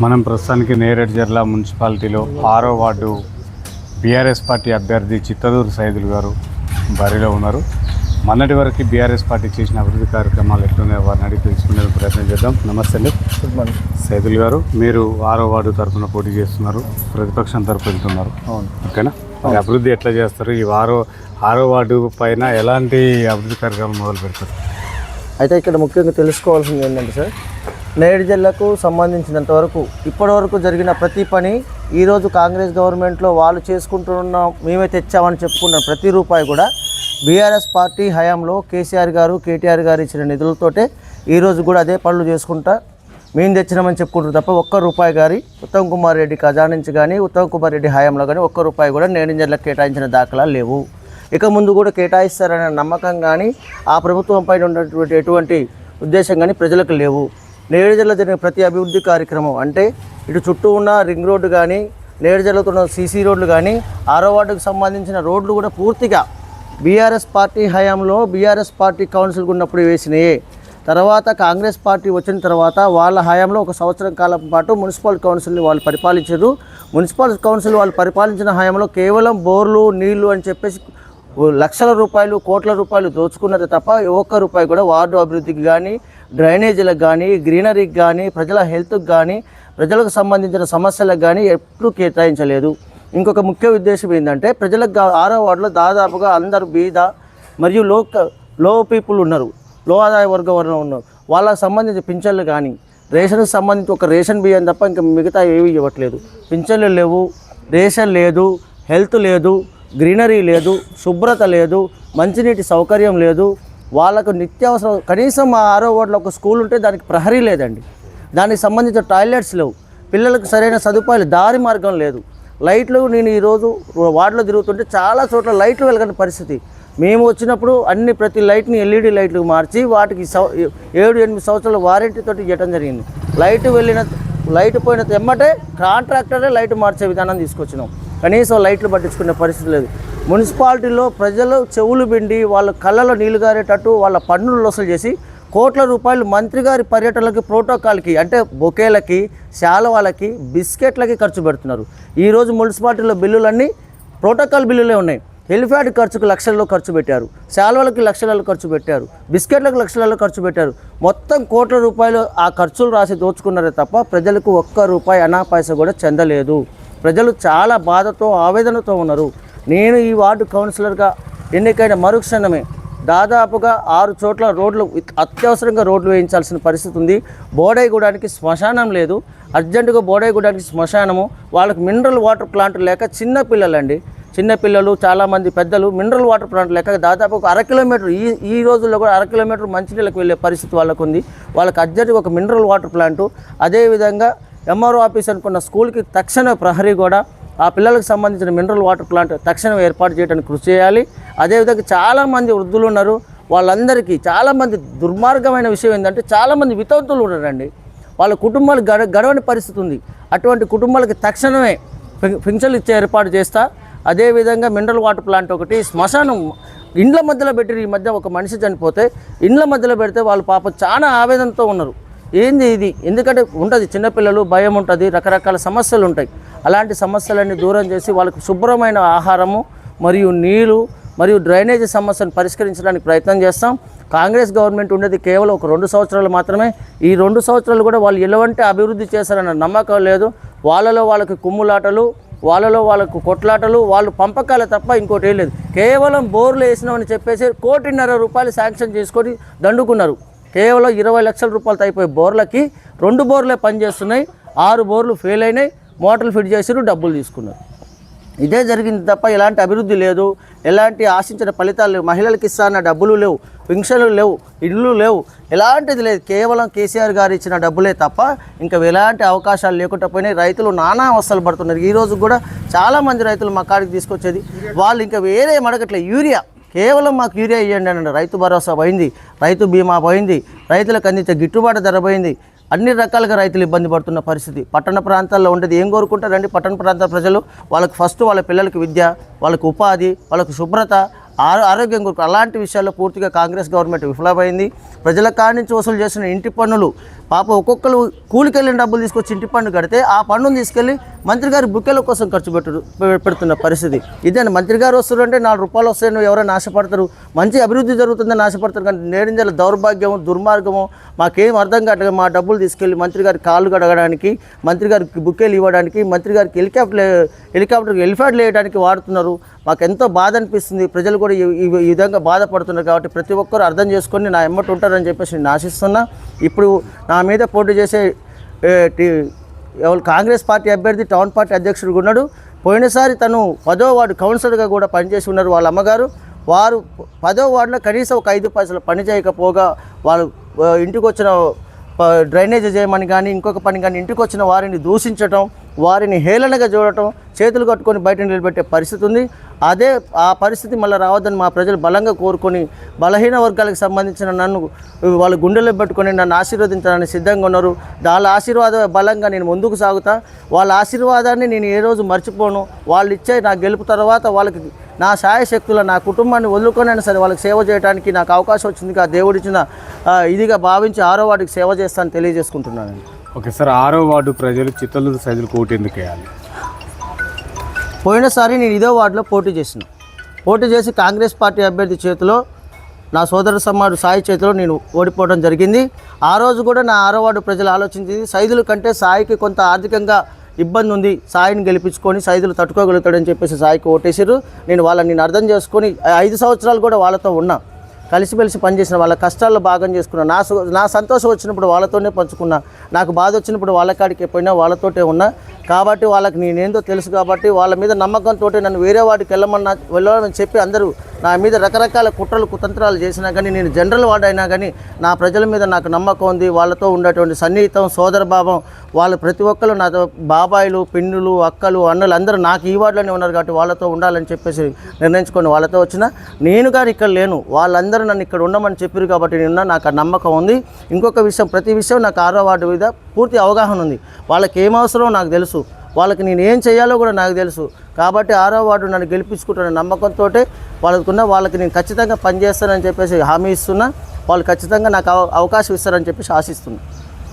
మనం ప్రస్తుతానికి నేరేడు జిల్లా మున్సిపాలిటీలో ఆరో వార్డు బీఆర్ఎస్ పార్టీ అభ్యర్థి చిత్తదూరు సైదులు గారు బరిలో ఉన్నారు. మొన్నటి వరకు బీఆర్ఎస్ పార్టీ చేసిన అభివృద్ధి కార్యక్రమాలు ఎట్లున్నాయో వారిని అడిగి తెలుసుకునే ప్రయత్నం చేద్దాం. నమస్తే అండి. Good morning. సైదులు గారు మీరు ఆరో వార్డు తరఫున పోటీ చేస్తున్నారు ప్రతిపక్షం తరఫు వెళ్తున్నారు. ఓకేనా? అభివృద్ధి ఎట్లా చేస్తారు? ఈ ఆరో ఆరో వార్డు పైన ఎలాంటి అభివృద్ధి కార్యక్రమాలు మొదలు పెడతారు అయితే ఇక్కడ ముఖ్యంగా తెలుసుకోవాల్సింది ఏంటంటే సార్ నేడు జిల్లాకు సంబంధించినంత వరకు ఇప్పటివరకు జరిగిన ప్రతి పని ఈరోజు కాంగ్రెస్ గవర్నమెంట్లో వాళ్ళు చేసుకుంటున్న మేమే తెచ్చామని చెప్పుకున్న ప్రతి రూపాయి కూడా బీఆర్ఎస్ పార్టీ హయాంలో కేసీఆర్ గారు కేటీఆర్ గారు ఇచ్చిన నిధులతోటే ఈరోజు కూడా అదే పనులు చేసుకుంటా మేము తెచ్చినామని చెప్పుకుంటారు తప్ప ఒక్క రూపాయి గారి ఉత్తమ్ కుమార్ రెడ్డి ఖజానా నుంచి కానీ ఉత్తమ్ కుమార్ రెడ్డి హయాంలో కానీ ఒక్క రూపాయి కూడా నేడు జిల్లాకు కేటాయించిన దాఖలా లేవు. ఇక ముందు కూడా కేటాయిస్తారనే నమ్మకం కానీ ఆ ప్రభుత్వంపై ఉన్నటువంటి ఎటువంటి ఉద్దేశం కానీ ప్రజలకు లేవు. నేడుజల్లో జరిగిన ప్రతి అభివృద్ధి కార్యక్రమం అంటే ఇటు చుట్టూ ఉన్న రింగ్ రోడ్డు కానీ నేడు ఉన్న సీసీ రోడ్లు కానీ ఆరో వార్డుకు సంబంధించిన రోడ్లు కూడా పూర్తిగా బీఆర్ఎస్ పార్టీ హయాంలో బీఆర్ఎస్ పార్టీ కౌన్సిల్ ఉన్నప్పుడు వేసినాయే. తర్వాత కాంగ్రెస్ పార్టీ వచ్చిన తర్వాత వాళ్ళ హయాంలో ఒక సంవత్సరం కాలం పాటు మున్సిపల్ కౌన్సిల్ని వాళ్ళు పరిపాలించారు. మున్సిపల్ కౌన్సిల్ వాళ్ళు పరిపాలించిన హయాంలో కేవలం బోర్లు నీళ్ళు అని చెప్పేసి లక్షల రూపాయలు కోట్ల రూపాయలు దోచుకున్నది తప్ప ఒక్క రూపాయి కూడా వార్డు అభివృద్ధికి కానీ డ్రైనేజీలకు కానీ గ్రీనరీకి కానీ ప్రజల హెల్త్కి కానీ ప్రజలకు సంబంధించిన సమస్యలకు కానీ ఎప్పుడూ కేటాయించలేదు. ఇంకొక ముఖ్య ఉద్దేశం ఏంటంటే ప్రజలకు ఆరో వార్డులో దాదాపుగా అందరు బీద మరియు లో లో పీపుల్ ఉన్నారు. లో ఆదాయ వర్గం వర్గం ఉన్నారు. వాళ్ళకి సంబంధించిన పింఛన్లు కానీ రేషన్కి సంబంధించి ఒక రేషన్ బియ్యం తప్ప ఇంకా మిగతా ఏవి ఇవ్వట్లేదు. పింఛన్లు లేవు రేషన్ లేదు హెల్త్ లేదు గ్రీనరీ లేదు శుభ్రత లేదు మంచినీటి సౌకర్యం లేదు వాళ్ళకు నిత్యావసరం కనీసం మా ఆరో వార్డులో ఒక స్కూల్ ఉంటే దానికి ప్రహరీ లేదండి. దానికి సంబంధించిన టాయిలెట్స్ లేవు. పిల్లలకు సరైన సదుపాయాలు దారి మార్గం లేదు. లైట్లు నేను ఈరోజు వార్డులో తిరుగుతుంటే చాలా చోట్ల లైట్లు వెలగని పరిస్థితి. మేము వచ్చినప్పుడు అన్ని ప్రతి లైట్ని ఎల్ఈడి లైట్లు మార్చి వాటికి ఏడు ఎనిమిది సంవత్సరాల వారంటీతో ఇవ్వడం జరిగింది. లైట్ వెళ్ళిన లైట్ పోయిన తెమ్మటే కాంట్రాక్టరే లైట్ మార్చే విధానం తీసుకొచ్చినాం. కనీసం లైట్లు పట్టించుకునే పరిస్థితి లేదు. మున్సిపాలిటీలో ప్రజలు చెవులు పిండి వాళ్ళ కళ్ళలో నీళ్ళు గారేటట్టు వాళ్ళ పన్నులు వసూలు చేసి కోట్ల రూపాయలు మంత్రి గారి పర్యటనలకి ప్రోటోకాల్కి అంటే బొకేలకి శాలవాలకి బిస్కెట్లకి ఖర్చు పెడుతున్నారు. ఈరోజు మున్సిపాలిటీలో బిల్లులన్నీ ప్రోటోకాల్ బిల్లులే ఉన్నాయి. హెలిఫ్యాడ్ ఖర్చుకు లక్షల్లో ఖర్చు పెట్టారు. శాల్వలకి లక్షలలో ఖర్చు పెట్టారు. బిస్కెట్లకు లక్షలలో ఖర్చు పెట్టారు. మొత్తం కోట్ల రూపాయలు ఆ ఖర్చులు రాసి దోచుకున్నారే తప్ప ప్రజలకు ఒక్క రూపాయి అనా కూడా చెందలేదు. ప్రజలు చాలా బాధతో ఆవేదనతో ఉన్నారు. నేను ఈ వార్డు కౌన్సిలర్గా ఎన్నికైన మరుక్షణమే దాదాపుగా ఆరు చోట్ల రోడ్లు అత్యవసరంగా రోడ్లు వేయించాల్సిన పరిస్థితి ఉంది. బోడైగూడానికి శ్మశానం లేదు. అర్జెంటుగా బోడైగూడానికి శ్మశానము. వాళ్ళకి మినరల్ వాటర్ ప్లాంట్ లేక చిన్న పిల్లలండి. చాలామంది పెద్దలు మినరల్ వాటర్ ప్లాంట్ లేక దాదాపు ఒక అర కిలోమీటర్ ఈ ఈ రోజుల్లో కూడా అర కిలోమీటర్ మంచినీళ్ళకి వెళ్ళే పరిస్థితి వాళ్ళకు ఉంది వాళ్ళకి అర్జెంటుగా ఒక మినరల్ వాటర్ ప్లాంటు. అదేవిధంగా ఎంఆర్ఓ ఆఫీస్ అనుకున్న స్కూల్కి తక్షణ ప్రహరీ కూడా ఆ పిల్లలకు సంబంధించిన మినరల్ వాటర్ ప్లాంట్ తక్షణం ఏర్పాటు చేయడానికి కృషి చేయాలి. అదేవిధంగా చాలామంది వృద్ధులు ఉన్నారు. వాళ్ళందరికీ చాలామంది దుర్మార్గమైన విషయం ఏంటంటే చాలామంది వితంతులు ఉన్నారండి. వాళ్ళ కుటుంబాలు గడ గడవని పరిస్థితి ఉంది. అటువంటి కుటుంబాలకి తక్షణమే పింఛన్లు ఇచ్చే ఏర్పాటు చేస్తా. అదేవిధంగా మినరల్ వాటర్ ప్లాంట్ ఒకటి శ్మశానం ఇండ్ల మధ్యలో పెట్టి ఈ మధ్య ఒక మనిషి చనిపోతే ఇండ్ల మధ్యలో పెడితే వాళ్ళు పాపం చాలా ఆవేదనతో ఉన్నారు. ఏంది ఇది? ఎందుకంటే ఉంటుంది చిన్నపిల్లలు భయం ఉంటుంది రకరకాల సమస్యలు ఉంటాయి. అలాంటి సమస్యలన్నీ దూరం చేసి వాళ్ళకు శుభ్రమైన ఆహారము మరియు నీళ్ళు మరియు డ్రైనేజీ సమస్యను పరిష్కరించడానికి ప్రయత్నం చేస్తాం. కాంగ్రెస్ గవర్నమెంట్ ఉండేది కేవలం ఒక రెండు సంవత్సరాలు మాత్రమే. ఈ రెండు సంవత్సరాలు కూడా వాళ్ళు ఎలాంటి అభివృద్ధి చేశారన్న నమ్మకం లేదు. వాళ్ళలో వాళ్ళకి కుమ్ములాటలు వాళ్ళలో వాళ్ళకు కొట్లాటలు వాళ్ళు పంపకాలే తప్ప ఇంకోటి ఏం లేదు. కేవలం బోర్లు వేసినామని చెప్పేసి కోటిన్నర రూపాయలు శాంక్షన్ చేసుకొని దండుకున్నారు. కేవలం ఇరవై లక్షల రూపాయలతో అయిపోయే బోర్లకి రెండు బోర్లే పనిచేస్తున్నాయి. ఆరు బోర్లు ఫెయిల్ అయినాయి. మోటార్లు ఫిట్ చేసారు డబ్బులు తీసుకున్నారు. ఇదే జరిగింది తప్ప ఎలాంటి అభివృద్ధి లేదు. ఎలాంటి ఆశించిన ఫలితాలు లేవు. మహిళలకు ఇస్తాన డబ్బులు లేవు పెన్షన్లు లేవు ఇళ్ళు లేవు. ఎలాంటిది లేదు. కేవలం కేసీఆర్ గారు ఇచ్చిన డబ్బులే తప్ప ఇంకా ఎలాంటి అవకాశాలు లేకుండా పోయినాయి. రైతులు నానా అవస్థలు పడుతున్నారు. ఈ రోజు కూడా చాలామంది రైతులు మా కాడికి తీసుకొచ్చేది. వాళ్ళు ఇంకా వేరే మడగట్లే యూరియా. కేవలం మాకు యూరియా ఇవ్వండి అని రైతు భరోసా పోయింది. రైతు బీమా పోయింది. రైతులకు అందించే గిట్టుబాటు ధర పోయింది. అన్ని రకాలుగా రైతులు ఇబ్బంది పడుతున్న పరిస్థితి. పట్టణ ప్రాంతాల్లో ఉండేది ఏం కోరుకుంటారండి? పట్టణ ప్రాంత ప్రజలు వాళ్ళకి ఫస్ట్ వాళ్ళ పిల్లలకి విద్య వాళ్ళకి ఉపాధి వాళ్ళకి శుభ్రత ఆరోగ్యం కొరకు అలాంటి విషయాల్లో పూర్తిగా కాంగ్రెస్ గవర్నమెంట్ విఫలమైంది. ప్రజల కాడి నుంచి వసూలు చేసిన ఇంటి పన్నులు పాప ఒక్కొక్కరు కూలికెళ్ళిన డబ్బులు తీసుకొచ్చి ఇంటి పన్ను కడితే ఆ పన్నును తీసుకెళ్ళి మంత్రి గారి బుక్కెల కోసం ఖర్చు పెట్టు పె- పెడుతున్న పరిస్థితి. ఇదే మంత్రి గారు వస్తారంటే నాలుగు రూపాయలు వస్తాయని ఎవరైనా ఆశపడతారు? మంచి అభివృద్ధి జరుగుతుందని ఆశపడతారు కానీ నేడింజల దౌర్భాగ్యము దుర్మార్గము మాకేం అర్థం కాదు మా డబ్బులు తీసుకెళ్ళి మంత్రి గారి కాళ్ళు కడగడానికి మంత్రి గారికి బుక్కేలు ఇవ్వడానికి మంత్రి గారికి హెలికాప్టర్ హెలికాప్టర్ ఎలిఫాడ్ వేయడానికి వాడుతున్నారు. మాకు ఎంతో బాధ అనిపిస్తుంది ప్రజలు కూడా ఈ విధంగా బాధపడుతున్నారు కాబట్టి ప్రతి ఒక్కరు అర్థం చేసుకొని నా ఎమ్మటి ఉంటారని చెప్పేసి నేను ఆశిస్తున్నా. ఇప్పుడు నా మీద పోటీ చేసే ఎవరు కాంగ్రెస్ పార్టీ అభ్యర్థి టౌన్ పార్టీ అధ్యక్షుడు ఉన్నాడు. పోయినసారి తను పదో వార్డు కౌన్సిలర్గా కూడా పనిచేసి ఉన్నారు వాళ్ళ అమ్మగారు. వారు పదో వార్డులో కనీసం ఒక ఐదు పైసలు పని చేయకపోగా వాళ్ళు ఇంటికి వచ్చిన ప- డ్రైనేజ్ చేయమని కానీ ఇంకొక పని కానీ ఇంటికి వచ్చిన వారిని దూషించటం వారిని హేళనగా చూడటం చేతులు కట్టుకొని బయట నిలబెట్టే పరిస్థితి ఉంది. అదే ఆ పరిస్థితి మళ్ళీ రావద్దని మా ప్రజలు బలంగా కోరుకొని బలహీన వర్గాలకు సంబంధించిన నన్ను వాళ్ళ గుండెల్లో పెట్టుకొని నన్ను ఆశీర్వదించడానికి సిద్ధంగా ఉన్నారు. వాళ్ళ ఆశీర్వాద బలంగా నేను ముందుకు సాగుతా. వాళ్ళ ఆశీర్వాదాన్ని నేను ఏ రోజు మర్చిపోను. వాళ్ళు ఇచ్చే నా గెలుపు తర్వాత వాళ్ళకి నా సాయశక్తుల నా కుటుంబాన్ని వదులుకొనైనా సరే వాళ్ళకి సేవ చేయడానికి నాకు అవకాశం వచ్చింది. ఆ దేవుడిచ్చిన ఇదిగా భావించి ఆరో వాటికి సేవ చేస్తాను తెలియజేసుకుంటున్నాను. ఓకే సార్ ఆరో వార్డు ప్రజలు చిత్తలూరు సైజులు ఓటు ఎందుకు వేయాలి? పోయినసారి నేను ఇదో వార్డులో పోటీ చేసిన. పోటీ చేసి కాంగ్రెస్ పార్టీ అభ్యర్థి చేతిలో నా సోదర సమాడు సాయి చేతిలో నేను ఓడిపోవడం జరిగింది. ఆ రోజు కూడా నా ఆరో వార్డు ప్రజలు ఆలోచించింది సైదుల కంటే సాయికి కొంత ఆర్థికంగా ఇబ్బంది ఉంది సాయిని గెలిపించుకొని సైదులు తట్టుకోగలుగుతాడని చెప్పేసి సాయికి ఓటేసారు నేను వాళ్ళని నేను అర్థం చేసుకొని ఐదు సంవత్సరాలు కూడా వాళ్ళతో ఉన్నా. కలిసిమెలిసి పనిచేసిన వాళ్ళ కష్టాల్లో భాగం చేసుకున్న నా నా సంతోషం వచ్చినప్పుడు వాళ్ళతోనే పంచుకున్నా నాకు బాధ వచ్చినప్పుడు వాళ్ళ కాడికి పోయినా వాళ్ళతోటే ఉన్నా. కాబట్టి వాళ్ళకి నేనేందో తెలుసు కాబట్టి వాళ్ళ మీద నమ్మకంతో నన్ను వేరే వాడికి వెళ్ళమన్నా వెళ్ళమని చెప్పి అందరూ నా మీద రకరకాల కుట్రలు కుతంత్రాలు చేసినా కానీ నేను జనరల్ వార్డ్ అయినా కానీ నా ప్రజల మీద నాకు నమ్మకం ఉంది. వాళ్ళతో ఉండేటువంటి సన్నిహితం సోదర భావం వాళ్ళు ప్రతి ఒక్కరు నాతో బాబాయిలు పిన్నులు అక్కలు అన్నలు అందరూ నాకు ఈ వార్డులోనే ఉన్నారు కాబట్టి వాళ్ళతో ఉండాలని చెప్పేసి నిర్ణయించుకొని వాళ్ళతో వచ్చిన నేను కానీ ఇక్కడ లేను. వాళ్ళందరూ నన్ను ఇక్కడ ఉండమని చెప్పారు కాబట్టి నేను నాకు ఆ నమ్మకం ఉంది. ఇంకొక విషయం ప్రతి విషయం నాకు ఆరో వార్డు మీద పూర్తి అవగాహన ఉంది. వాళ్ళకి ఏం అవసరమో నాకు తెలుసు. వాళ్ళకి నేను ఏం చేయాలో కూడా నాకు తెలుసు. కాబట్టి ఆరో వార్డు నన్ను గెలిపించుకుంటున్న నమ్మకంతో వాళ్ళకున్న వాళ్ళకి నేను ఖచ్చితంగా పనిచేస్తానని చెప్పేసి హామీ ఇస్తున్నా. వాళ్ళు ఖచ్చితంగా నాకు అవ- అవకాశం ఇస్తారని చెప్పేసి ఆశిస్తున్నా.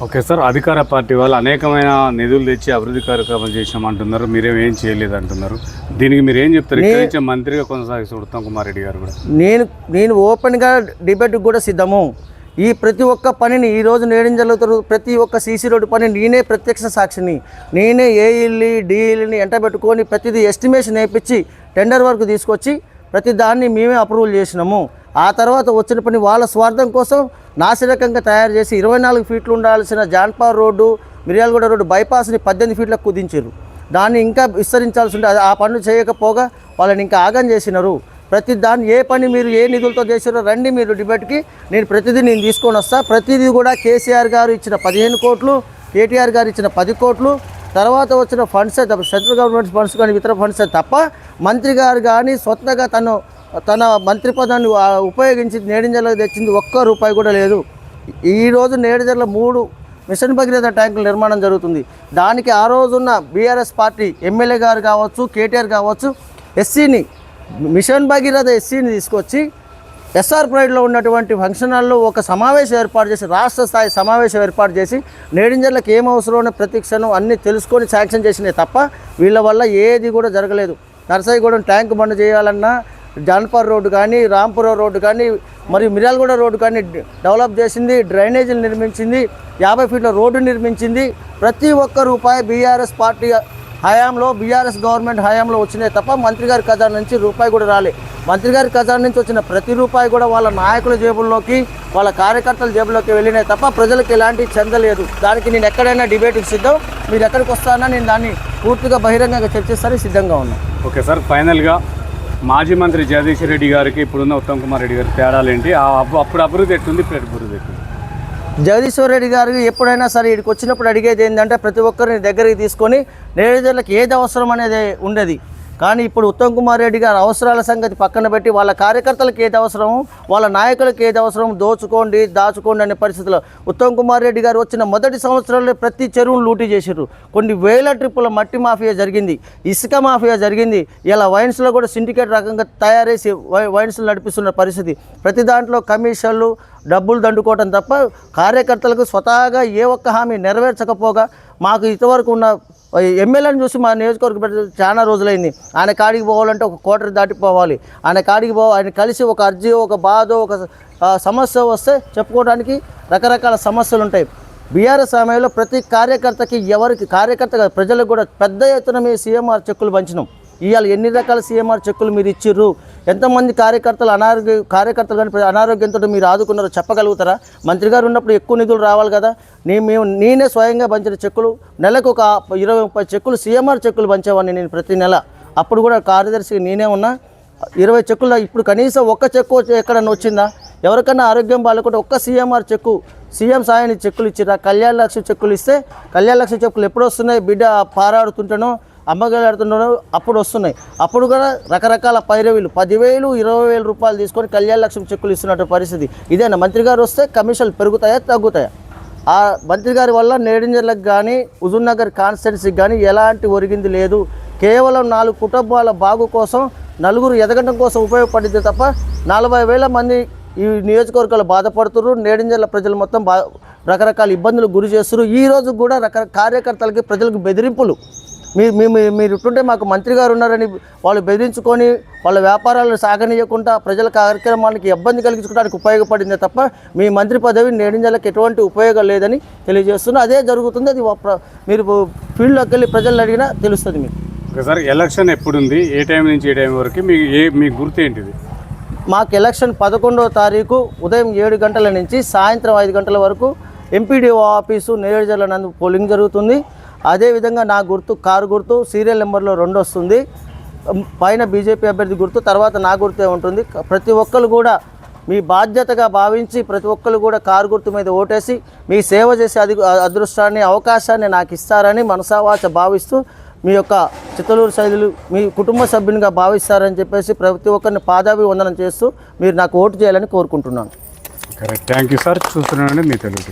ఓకే సార్ అధికార పార్టీ వాళ్ళు అనేకమైన నిధులు తెచ్చి అభివృద్ధి కార్యక్రమాలు చేసినామంటున్నారు మీరేం ఏం చేయలేదు అంటున్నారు దీనికి మీరు ఏం చెప్తారు? ఇక్కడ మంత్రిగా కొనసాగిస్తారు ఉత్తమ్ కుమార్ రెడ్డి గారు కూడా. నేను నేను ఓపెన్గా డిబేట్కి కూడా సిద్ధము. ఈ ప్రతి ఒక్క పనిని ఈ రోజు నేడం జరుగుతారు? ప్రతి ఒక్క సీసీ రోడ్డు పని నేనే ప్రత్యక్ష సాక్షిని. నేనే ఏఈల్ని డిఈల్ని ఎంటబెట్టుకొని ప్రతిదీ ఎస్టిమేషన్ వేయించి టెండర్ వరకు తీసుకొచ్చి ప్రతి దాన్ని మేమే అప్రూవల్ చేసినాము. ఆ తర్వాత వచ్చిన పని వాళ్ళ స్వార్థం కోసం నాసిరకంగా తయారు చేసి ఇరవై నాలుగు ఫీట్లు ఉండాల్సిన జాన్పార్ రోడ్డు మిర్యాలగూడ రోడ్డు బైపాస్ని పద్దెనిమిది ఫీట్లకు కుదించారు దాన్ని ఇంకా విస్తరించాల్సి ఉంటే అది- ఆ పనులు చేయకపోగా వాళ్ళని ఇంకా ఆగం చేసినారు. ప్రతి దాన్ని ఏ పని మీరు ఏ నిధులతో చేసారో రండి మీరు డిబేట్కి. నేను ప్రతిదీ నేను తీసుకొని వస్తా. ప్రతిదీ కూడా కేసీఆర్ గారు ఇచ్చిన పదిహేను కోట్లు కేటీఆర్ గారు ఇచ్చిన పది కోట్లు. తర్వాత వచ్చిన ఫండ్స్ తప్ప సెంట్రల్ గవర్నమెంట్ ఫండ్స్ కానీ ఇతర ఫండ్సే తప్ప మంత్రి గారు కానీ స్వతహాగా తను తన మంత్రి పదాన్ని ఉపయోగించి నేడింజలో తెచ్చింది ఒక్క రూపాయి కూడా లేదు. ఈరోజు నేడింజలో మూడు మిషన్ భగీరథ ట్యాంకుల నిర్మాణం జరుగుతుంది. దానికి ఆ రోజున్న బీఆర్ఎస్ పార్టీ ఎమ్మెల్యే గారు కావచ్చు కేటీఆర్ కావచ్చు ఎస్సీని మిషన్ భగీరథ ఎస్సీని తీసుకొచ్చి ఎస్ఆర్ ప్రైడ్లో ఉన్నటువంటి ఫంక్షన్ హాల్లో ఒక సమావేశం ఏర్పాటు చేసి రాష్ట్ర స్థాయి సమావేశం ఏర్పాటు చేసి నేడింజర్లకు ఏం అవసరమో ప్రతి క్షణం అన్నీ తెలుసుకొని శాంక్షన్ చేసినాయి తప్ప వీళ్ళ వల్ల ఏది కూడా జరగలేదు. నర్సయ్యగూడెం ట్యాంక్ బండ్ చేయాలన్నా జాన్పర్ రోడ్డు కానీ రాంపురం రోడ్డు కానీ మరియు మిర్యాలగూడ రోడ్డు కానీ డెవలప్ చేసింది డ్రైనేజీలు నిర్మించింది యాభై ఫీట్ల రోడ్డు నిర్మించింది. ప్రతి ఒక్క రూపాయి బీఆర్ఎస్ పార్టీ హయాంలో బీఆర్ఎస్ గవర్నమెంట్ హయాంలో వచ్చినాయి తప్ప మంత్రి గారి ఖజానా నుంచి రూపాయి కూడా రాలే. మంత్రి గారి ఖజానా నుంచి వచ్చిన ప్రతి రూపాయి కూడా వాళ్ళ నాయకుల జేబుల్లోకి వాళ్ళ కార్యకర్తల జేబుల్లోకి వెళ్ళినాయి తప్ప ప్రజలకు ఎలాంటి చెందలేదు దానికి నేను ఎక్కడైనా డిబేట్కి సిద్ధం మీరు ఎక్కడికి వస్తానా నేను దాన్ని పూర్తిగా బహిరంగంగా చర్చిస్తానికి సిద్ధంగా ఉన్నాను ఓకే సార్ ఫైనల్గా మాజీ మంత్రి జగదీష్ రెడ్డి గారికి ఇప్పుడున్న ఉత్తమ్ కుమార్ రెడ్డి గారికి తేడాలేంటి? అప్పుడు అభివృద్ధి ఎట్టుంది ఇప్పుడు అభివృద్ధి ఎట్టుంది జగదీశ్వర్ రెడ్డి గారు ఎప్పుడైనా సరే ఇక్కడికి వచ్చినప్పుడు అడిగేది ఏంటంటే ప్రతి ఒక్కరిని దగ్గరికి తీసుకొని నేరేజర్లకు ఏది అవసరం అనేది ఉండేది. కానీ ఇప్పుడు ఉత్తమ్ కుమార్ రెడ్డి గారి అవసరాల సంగతి పక్కన పెట్టి వాళ్ళ కార్యకర్తలకు ఏది అవసరం వాళ్ళ నాయకులకు ఏది అవసరం దోచుకోండి దాచుకోండి అనే పరిస్థితిలో ఉత్తమ్ కుమార్ రెడ్డి గారు వచ్చిన మొదటి సంవత్సరంలో ప్రతి చెరువును లూటీ చేశారు కొన్ని వేల ట్రిప్పుల మట్టి మాఫియా జరిగింది. ఇసుక మాఫియా జరిగింది. ఇలా వైన్స్లో కూడా సిండికేట్ రకంగా తయారేసి వై- వైన్స్లు నడిపిస్తున్న పరిస్థితి. ప్రతి దాంట్లో కమిషన్లు డబ్బులు దండుకోవటం తప్ప కార్యకర్తలకు స్వతహాగా ఏ ఒక్క హామీ నెరవేర్చకపోగా మాకు ఇంతవరకు ఉన్న ఎమ్మెల్యేని చూసి మా నియోజకవర్గ చాలా రోజులైంది. ఆయన కాడికి పోవాలంటే ఒక కోటరి దాటిపోవాలి. ఆయన కాడికి పో ఆయన కలిసి ఒక అర్జీ ఒక బాధ ఒక సమస్య వస్తే చెప్పుకోవడానికి రకరకాల సమస్యలు ఉంటాయి. బీఆర్ఎస్ సమయంలో ప్రతి కార్యకర్తకి ఎవరికి కార్యకర్త ప్రజలకు కూడా పెద్ద ఎత్తున మేము సీఎంఆర్ చెక్కులు పంచినాం. ఇవాళ ఎన్ని రకాల సీఎంఆర్ చెక్కులు మీరు ఇచ్చిర్రు? ఎంతమంది కార్యకర్తలు అనారోగ్య కార్యకర్తలు కానీ అనారోగ్యంతో మీరు ఆదుకున్నారో చెప్పగలుగుతారా? మంత్రి గారు ఉన్నప్పుడు ఎక్కువ నిధులు రావాలి కదా. నేను మేము నేనే స్వయంగా పంచిన చెక్కులు నెలకు ఒక ఇరవై ముప్పై చెక్కులు సీఎంఆర్ చెక్కులు పంచేవాడిని నేను ప్రతి నెల. అప్పుడు కూడా కార్యదర్శికి నేనే ఉన్నా. ఇరవై చెక్కులు ఇప్పుడు కనీసం ఒక్క చెక్కు ఎక్కడన్నా వచ్చిందా? ఎవరికన్నా ఆరోగ్యం బాగాలేకుంటే ఒక్క సీఎంఆర్ చెక్కు సీఎం సాయాన్ని చెక్కులు ఇచ్చిరా కళ్యాణ లక్ష్మి చెక్కులు ఇస్తే కళ్యాణ లక్ష్మి చెక్కులు ఎప్పుడు వస్తున్నాయి బిడ్డ పారాడుతుంటానో అమ్మగాడుతున్నారో అప్పుడు వస్తున్నాయి. అప్పుడు కూడా రకరకాల పైరవీలు పదివేలు ఇరవై వేల రూపాయలు తీసుకొని కళ్యాణ లక్ష్మి చెక్కులు ఇస్తున్నట్టు పరిస్థితి. ఇదేనా? మంత్రి గారు వస్తే కమిషన్లు పెరుగుతాయా తగ్గుతాయా? ఆ మంత్రి గారి వల్ల నేడింజర్లకు కానీ హుజూర్నగర్ కాన్స్టిట్యున్సీకి కానీ ఎలాంటి ఒరిగింది లేదు. కేవలం నాలుగు కుటుంబాల బాగు కోసం నలుగురు ఎదగడం కోసం ఉపయోగపడింది తప్ప నలభై వేల మంది ఈ నియోజకవర్గాలు బాధపడుతున్నారు నేడింజర్ల ప్రజలు మొత్తం బా రకరకాల ఇబ్బందులు గురి చేస్తున్నారు ఈ రోజు కూడా రకరకాల కార్యకర్తలకి ప్రజలకు బెదిరింపులు. మీరు మీ మీ- మీరు మాకు మంత్రి గారు ఉన్నారని వాళ్ళు బెదిరించుకొని వాళ్ళ వ్యాపారాలను సాగనీయకుండా ప్రజల కార్యక్రమానికి ఇబ్బంది కలిగించుకోవడానికి ఉపయోగపడిందే తప్ప మీ మంత్రి పదవి నేడింజలకు ఎటువంటి ఉపయోగం లేదని తెలియజేస్తున్నా. అదే జరుగుతుంది. అది మీరు ఫీల్డ్లోకి వెళ్ళి ప్రజలను అడిగినా తెలుస్తుంది మీకు. ఓకే సార్ ఎలక్షన్ ఎప్పుడుంది? ఏ టైం నుంచి ఏ టైం వరకు? మీ ఏ మీ గుర్తు ఏంటిది? మాకు ఎలక్షన్ పదకొండవ తారీఖు ఉదయం ఏడు గంటల నుంచి సాయంత్రం ఐదు గంటల వరకు ఎంపీడీఓ ఆఫీసు నేరేజర్ల నందు పోలింగ్ జరుగుతుంది. అదేవిధంగా నా గుర్తు కారు గుర్తు సీరియల్ నెంబర్లో రెండు వస్తుంది. పైన బీజేపీ అభ్యర్థి గుర్తు తర్వాత నా గుర్తే ఉంటుంది. ప్రతి ఒక్కరు కూడా మీ బాధ్యతగా భావించి ప్రతి ఒక్కరు కూడా కారు గుర్తు మీద ఓటేసి మీ సేవ చేసే అది అదృష్టాన్ని అవకాశాన్ని నాకు ఇస్తారని మనసావాచ భావిస్తూ మీ యొక్క చిత్తలూరు శైలులు మీ కుటుంబ సభ్యునిగా భావిస్తారని చెప్పేసి ప్రతి ఒక్కరిని పాదాభి వందనం చేస్తూ మీరు నాకు ఓటు చేయాలని కోరుకుంటున్నాను. కరెక్ట్ థ్యాంక్ యూ సార్ చూస్తున్నానండి మీ తెలుగు